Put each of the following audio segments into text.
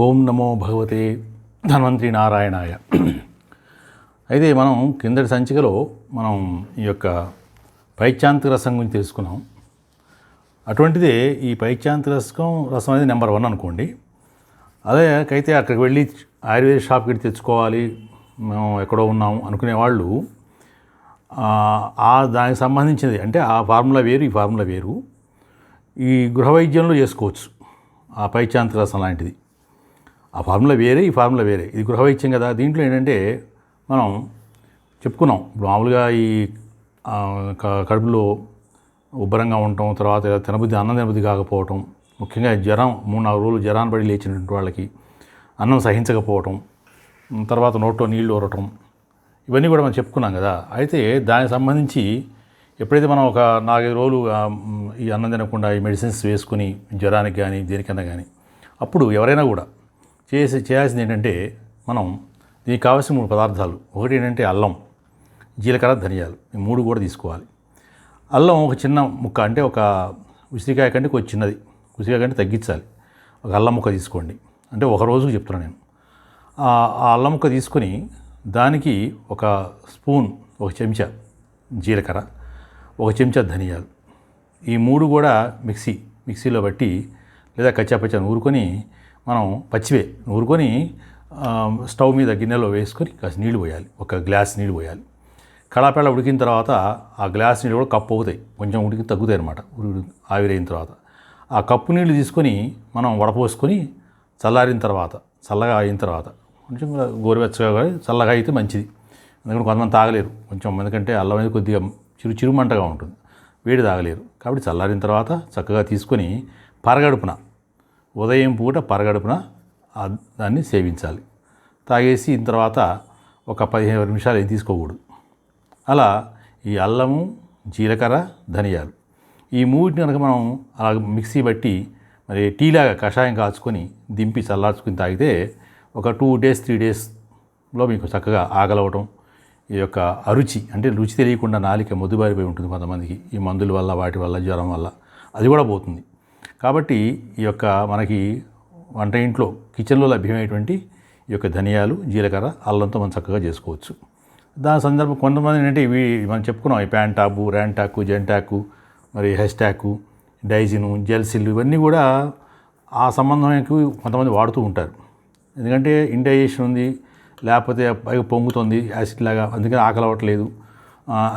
ఓం నమో భగవతే ధన్వంతరి నారాయణాయ. అయితే మనం కిందటి సంచికలో మనం ఈ యొక్క పైచాంతిక రసం గురించి తెలుసుకున్నాం. అటువంటిదే ఈ పైచాంతిక రసం రసం అనేది నెంబర్ వన్ అనుకోండి. అదే అయితే అక్కడికి వెళ్ళి ఆయుర్వేద షాప్కి వెళ్ళి తెచ్చుకోవాలి మేము ఎక్కడో ఉన్నాం అనుకునే వాళ్ళు ఆ దానికి సంబంధించినది అంటే ఆ ఫార్ములా వేరు ఈ ఫార్ములా వేరు ఈ గృహ వైద్యంలో చేసుకోవచ్చు ఆ పైచాంతిక రసం లాంటిది. ఆ ఫార్ములా వేరే ఈ ఫార్ములా వేరే. ఇది గృహవైద్యం కదా. దీంట్లో ఏంటంటే మనం చెప్పుకున్నాం. ఇప్పుడు మామూలుగా ఈ క- కడుపులో ఉబ్బరంగా ఉండటం తర్వాత తినబుద్ధి అన్నం తినబుద్ధి కాకపోవటం ముఖ్యంగా జ్వరం మూడు నాలుగు రోజులు జ్వరాన్ని పడి లేచినటువంటి వాళ్ళకి అన్నం సహించకపోవటం తర్వాత నోట్లో నీళ్ళు ఊరటం ఇవన్నీ కూడా మనం చెప్పుకున్నాం కదా. అయితే దానికి సంబంధించి ఎప్పుడైతే మనం ఒక నాలుగైదు రోజులు ఈ అన్నం తినకుండా ఈ మెడిసిన్స్ వేసుకుని జ్వరానికి కానీ దేనికన్నా కానీ అప్పుడు ఎవరైనా కూడా చేసి చేయాల్సింది ఏంటంటే మనం దీనికి కావాల్సిన మూడు పదార్థాలు. ఒకటి ఏంటంటే అల్లం జీలకర్ర ధనియాలు. ఈ మూడు కూడా తీసుకోవాలి. అల్లం ఒక చిన్న ముక్క అంటే ఒక ఉసిరికాయ కంటే కొంచెం చిన్నది. ఉసిరికాయ కంటే తగ్గించాలి. ఒక అల్లం ముక్క తీసుకోండి. అంటే ఒక రోజుకు చెప్తున్నాను నేను. ఆ అల్లం ముక్క తీసుకొని దానికి ఒక స్పూన్ ఒక చెంచా జీలకర్ర ఒక చెంచా ధనియాలు. ఈ మూడు కూడా మిక్సీ మిక్సీలో బట్టి లేదా కచ్చాపచ్చా నూరుకొని మనం పచ్చివే నూరుకొని స్టవ్ మీద గిన్నెలో వేసుకొని కాస్త నీళ్ళు పోయాలి. ఒక గ్లాస్ నీళ్ళు పోయాలి. కళాపేళ ఉడికిన తర్వాత ఆ గ్లాస్ నీళ్ళు కూడా కప్పు అవుతాయి. కొంచెం ఉడికి తగ్గుతాయి అనమాట ఆవిరైన తర్వాత. ఆ కప్పు నీళ్ళు తీసుకొని మనం వడపోసుకొని చల్లారిన తర్వాత చల్లగా అయిన తర్వాత కొంచెం గోరువెచ్చగా చల్లగా అయితే మంచిది. ఎందుకంటే కొంతమంది తాగలేరు. కొంచెం ఎందుకంటే అల్లం అనేది కొద్దిగా చిరు చిరుమంటగా ఉంటుంది. వేడి తాగలేరు. కాబట్టి చల్లారిన తర్వాత చక్కగా తీసుకొని పరగడుపున ఉదయం పూట పరగడుపున దాన్ని సేవించాలి. తాగేసి ఇన్ తర్వాత ఒక పదిహేను నిమిషాలు ఏం తీసుకోకూడదు. అలా ఈ అల్లము జీలకర్ర ధనియాలు ఈ మూడింటిని కనుక మనం అలా మిక్సీ బట్టి మరి టీలాగా కషాయం కాచుకొని దింపి చల్లార్చుకుని తాగితే ఒక టూ డేస్ త్రీ డేస్లో మీకు చక్కగా ఆగలవటం ఈ యొక్క అరుచి అంటే రుచి తెలియకుండా నాలిక మొద్దుబారిపోయి ఉంటుంది కొంతమందికి ఈ మందుల వల్ల వాటి వల్ల జ్వరం వల్ల. అది కూడా పోతుంది. కాబట్టి ఈ యొక్క మనకి వంట ఇంట్లో కిచెన్లో లభ్యమైనటువంటి ఈ యొక్క ధనియాలు జీలకర్ర అల్లంతో మనం చక్కగా చేసుకోవచ్చు. దాని సందర్భం కొంతమంది ఏంటంటే ఇవి మనం చెప్పుకున్నాం ఈ ప్యాంటాకు ర్యాంటాకు జెంటాకు మరి హెస్టాకు డైజిను జెల్సిల్ ఇవన్నీ కూడా ఆ సంబంధంకి కొంతమంది వాడుతూ ఉంటారు. ఎందుకంటే ఇండైజేషన్ ఉంది లేకపోతే పైగా పొంగుతుంది యాసిడ్ లాగా అందుకని ఆకలి అవ్వట్లేదు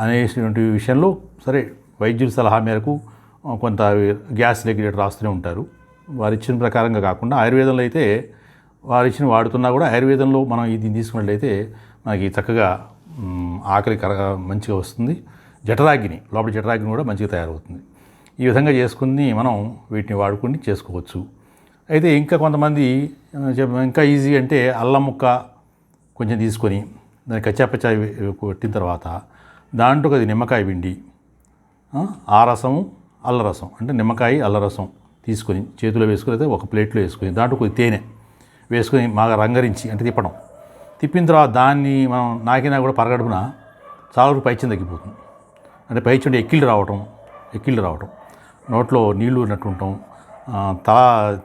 అనేటువంటి విషయంలో సరే వైద్యుల సలహా మేరకు కొంత గ్యాస్ రెగ్యులేటర్ రాస్తూనే ఉంటారు. వారు ఇచ్చిన ప్రకారంగా కాకుండా ఆయుర్వేదంలో అయితే వారు ఇచ్చిన వాడుతున్నా కూడా ఆయుర్వేదంలో మనం ఇది తీసుకున్నట్లయితే మనకి చక్కగా ఆకలి కర మంచిగా వస్తుంది. జఠరాగ్ని లోపల జఠరాగ్ని కూడా మంచిగా తయారవుతుంది. ఈ విధంగా చేసుకుని మనం వీటిని వాడుకుని చేసుకోవచ్చు. అయితే ఇంకా కొంతమంది ఇంకా ఈజీ అంటే అల్లం ముక్క కొంచెం తీసుకొని దాన్ని కచ్చాపచ్చా కొట్టిన తర్వాత దాంట్లో అది నిమ్మకాయ పిండి ఆ, ఆ రసము అల్లరసం అంటే నిమ్మకాయ అల్ల రసం తీసుకొని చేతిలో వేసుకుని అయితే ఒక ప్లేట్లో వేసుకుని దాంట్లో కొద్ది తేనె వేసుకొని బాగా రంగరించి అంటే తిప్పడం. తిప్పిన తర్వాత దాన్ని మనం నాకినా కూడా పరగడుపున చాలా వరకు పైచ్యం తగ్గిపోతుంది. అంటే పైచ్యం ఎక్కిళ్ళు రావటం ఎక్కిళ్ళు రావటం. నోట్లో నీళ్ళు ఉన్నట్టు ఉంటాం తల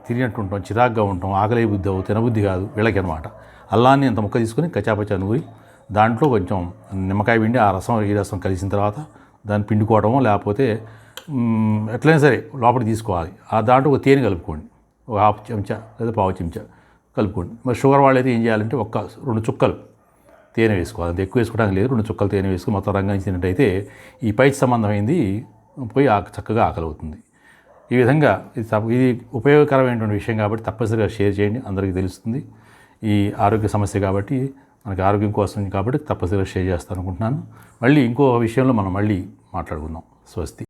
తిరిగినట్టు ఉంటాం చిరాగ్గా ఉంటాం ఆకలి బుద్ధి అవు తినబుద్ధి కాదు వీళ్ళకి అనమాట అల్లాన్ని అంత ముక్క తీసుకొని కచాపచా నూరి దాంట్లో కొంచెం నిమ్మకాయ పిండి ఆ రసం ఈ రసం కలిసిన తర్వాత దాన్ని పిండుకోవడమో లేకపోతే ఎట్లయినా సరే లోపలికి తీసుకోవాలి. ఆ దాంట్లో ఒక తేనె కలుపుకోండి. ఒక హాఫ్ చెంచా లేదా పావు చెంచా కలుపుకోండి. మరి షుగర్ వాళ్ళైతే ఏం చేయాలంటే ఒక్క రెండు చుక్కలు తేనె వేసుకోవాలి. అంత ఎక్కువ వేసుకోవడానికి లేదు. రెండు చుక్కలు తేనె వేసుకుని మొత్తం రంగంచినట్టయితే ఈ పైకి సంబంధమైంది పోయి ఆ చక్కగా ఆకలి అవుతుంది ఈ విధంగా ఇది తప్ప- ఇది ఉపయోగకరమైనటువంటి విషయం కాబట్టి తప్పనిసరిగా షేర్ చేయండి. అందరికీ తెలుస్తుంది. ఈ ఆరోగ్య సమస్య కాబట్టి మనకి ఆరోగ్యం కోసం కాబట్టి తప్పనిసరిగా షేర్ చేస్తాను అనుకుంటున్నాను. మళ్ళీ ఇంకో విషయంలో మనం మళ్ళీ మాట్లాడుకుందాం. స్వస్తి.